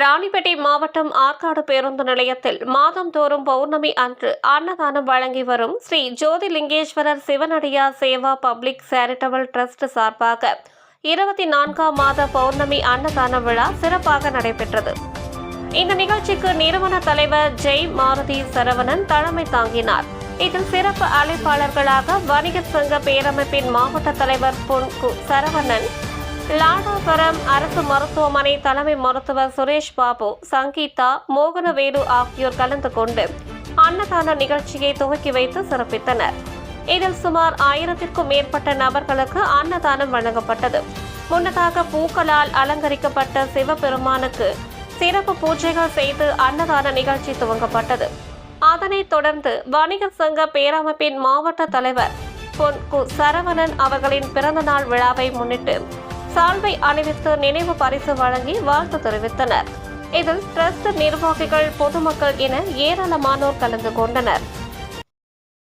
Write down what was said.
ராணிப்பேட்டை மாவட்டம் ஆற்காடு பேருந்து நிலையத்தில் மாதந்தோறும் பௌர்ணமி அன்று அன்னதானம் வழங்கி வரும் ஸ்ரீ ஜோதிலிங்கேஸ்வரர் சிவனடியா சேவா பப்ளிக் சேரிட்டபிள் ட்ரஸ்ட் சார்பாக இருபத்தி நான்காம் மாத பௌர்ணமி அன்னதான விழா சிறப்பாக நடைபெற்றது. இந்த நிகழ்ச்சிக்கு நிறுவன தலைவர் ஜெய் மாருதி சரவணன் தலைமை தாங்கினார். இதில் சிறப்பு அழைப்பாளர்களாக வணிக சங்க பேரமைப்பின் மாவட்ட தலைவர் பொன் கு சரவணன் லாடாபுரம் அரசு மருத்துவமனை தலைமை மருத்துவர் சுரேஷ் பாபு சங்கீதா மோகனவேலு ஆகியோர் கலந்து கொண்டு அன்னதான நிகழ்ச்சியை துவக்கி வைத்து சிறப்பித்தனர். இதில் சுமார் ஆயிரத்திற்கும் மேற்பட்ட நபர்களுக்கு அன்னதானம் வழங்கப்பட்டது. முன்னதாக பூக்களால் அலங்கரிக்கப்பட்ட சிவபெருமானுக்கு சிறப்பு பூஜைகள் செய்து அன்னதான நிகழ்ச்சி துவங்கப்பட்டது. அதனைத் தொடர்ந்து வணிகர் சங்க பேரமைப்பின் மாவட்ட தலைவர் பொன் கு சரவணன் அவர்களின் பிறந்தநாள் விழாவை முன்னிட்டு சால்வை அணிவித்து நினைவு பரிசு வழங்கி வாழ்த்து தெரிவித்தனர். இதில் டிரஸ்ட் நிர்வாகிகள் பொதுமக்கள் என ஏராளமானோர் கலந்து கொண்டனர்.